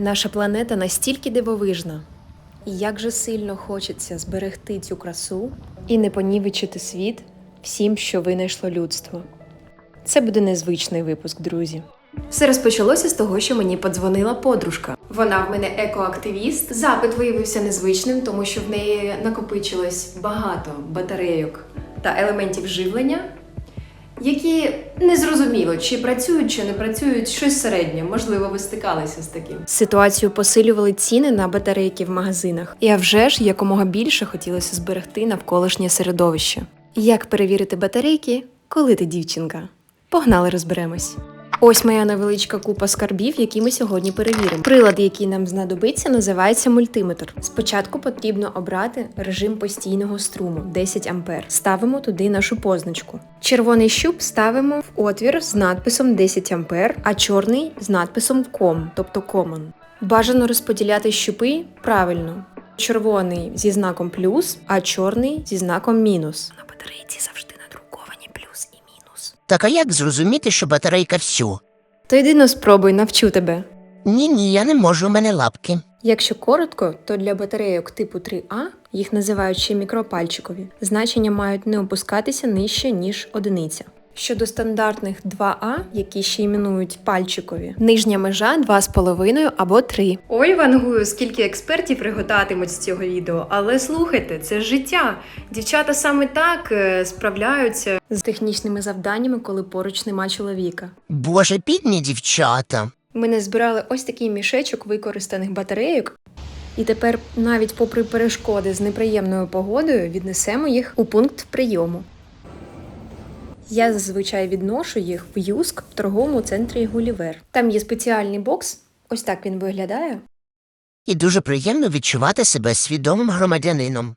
Наша планета настільки дивовижна. І як же сильно хочеться зберегти цю красу і не понівечити світ всім, що винайшло людство. Це буде незвичний випуск, друзі. Все розпочалося з того, що мені подзвонила подружка. Вона в мене екоактивіст. Запит виявився незвичним, тому що в неї накопичилось багато батарейок та елементів живлення, які незрозуміло, чи працюють, чи не працюють, щось середнє. Можливо, ви стикалися з таким. Ситуацію посилювали ціни на батарейки в магазинах, і а вже ж якомога більше хотілося зберегти навколишнє середовище. Як перевірити батарейки, коли ти дівчинка? Погнали, розберемось. Ось моя невеличка купа скарбів, які ми сьогодні перевіримо. Прилад, який нам знадобиться, називається мультиметр. Спочатку потрібно обрати режим постійного струму 10 А. Ставимо туди нашу позначку. Червоний щуп ставимо в отвір з надписом 10 А, а чорний з надписом COM, тобто Common. Бажано розподіляти щупи правильно. Червоний зі знаком плюс, а чорний зі знаком мінус. На батарейці завжди надруковані плюс і мінус. Так а як зрозуміти, що батарейка всю? То йди но спробуй, навчу тебе. Ні, ні, я не можу, у мене лапки. Якщо коротко, то для батарейок типу 3А, їх називають ще мікропальчикові, значення мають не опускатися нижче, ніж одиниця. Щодо стандартних 2А, які ще іменують пальчикові, нижня межа 2,5 або 3. Ой, вангую, скільки експертів реготатимуть з цього відео, але слухайте, це життя. Дівчата саме так е, справляються з технічними завданнями, коли поруч нема чоловіка. Боже, бідні дівчата. Ми не збирали ось такий мішечок використаних батарейок. І тепер, навіть попри перешкоди з неприємною погодою, віднесемо їх у пункт прийому. Я зазвичай відношу їх в Юск в торговому центрі Гулівер. Там є спеціальний бокс, ось так він виглядає. І дуже приємно відчувати себе свідомим громадянином.